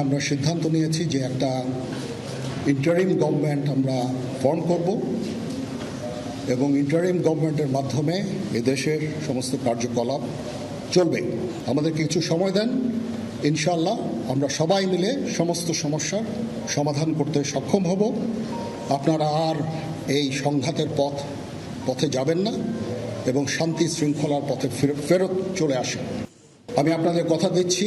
আমরা সিদ্ধান্ত নিয়েছি যে একটা ইন্টারিম গভর্নমেন্ট আমরা ফর্ম করব এবং ইন্টারিম গভর্নমেন্টের মাধ্যমে এদেশের সমস্ত কার্যকলাপ চলবে। আমাদের কিছু সময় দেন ইনশাল্লাহ আমরা সবাই মিলে সমস্ত সমস্যার সমাধান করতে সক্ষম হব। আপনারা আর এই সংঘাতের পথ, পথে যাবেন না এবং শান্তি শৃঙ্খলার পথে ফেরত চলে আসেন। আমি আপনাদের কথা দিচ্ছি।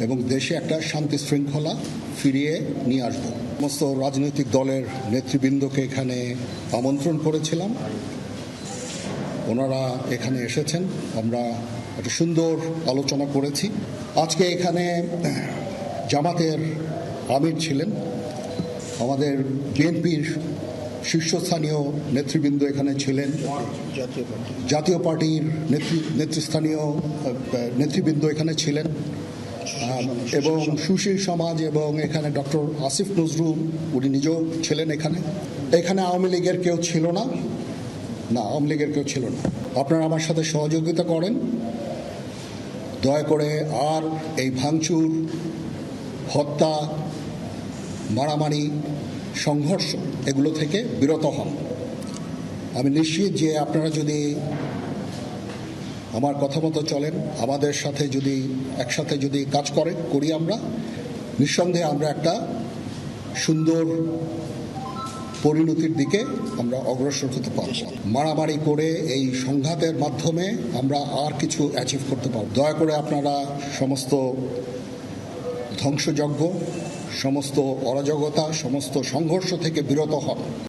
এবং দেশে একটা শান্তি শৃঙ্খলা ফিরিয়ে নিয়ে আসব। সমস্ত রাজনৈতিক দলের নেতৃবৃন্দকে এখানে আমন্ত্রণ করেছিলাম। ওনারা এখানে এসেছেন। আমরা একটা সুন্দর আলোচনা করেছি। আজকে এখানে জামাতের আমির ছিলেন। আমাদের বিএনপির শীর্ষস্থানীয় নেতৃবৃন্দ এখানে ছিলেন। জাতীয় পার্টির নেতৃ, নেতৃস্থানীয় নেতৃবৃন্দ এখানে ছিলেন। এবং সুশীল সমাজ এবং এখানে ডক্টর আসিফ নজরুল উনি নিজেও ছিলেন এখানে। এখানে আওয়ামী লীগের কেউ ছিল না। না, আওয়ামী লীগের কেউ ছিল না। আপনারা আমার সাথে সহযোগিতা করেন। দয়া করে আর এই ভাঙচুর, হত্যা, মারামারি, সংঘর্ষ, এগুলো থেকে বিরত হন। আমি নিশ্চিত যে আপনারা যদি আমার কথা মতো চলেন। আমাদের সাথে যদি, একসাথে যদি কাজ করেন করি আমরা, নিঃসন্দেহে আমরা একটা সুন্দর পরিণতির দিকে আমরা অগ্রসর হতে পারব। মারামারি করে এই সংঘাতের মাধ্যমে আমরা আর কিছু অ্যাচিভ করতে পারব। দয়া করে আপনারা সমস্ত ধ্বংসযজ্ঞ, সমস্ত অরাজকতা, সমস্ত সংঘর্ষ থেকে বিরত হন।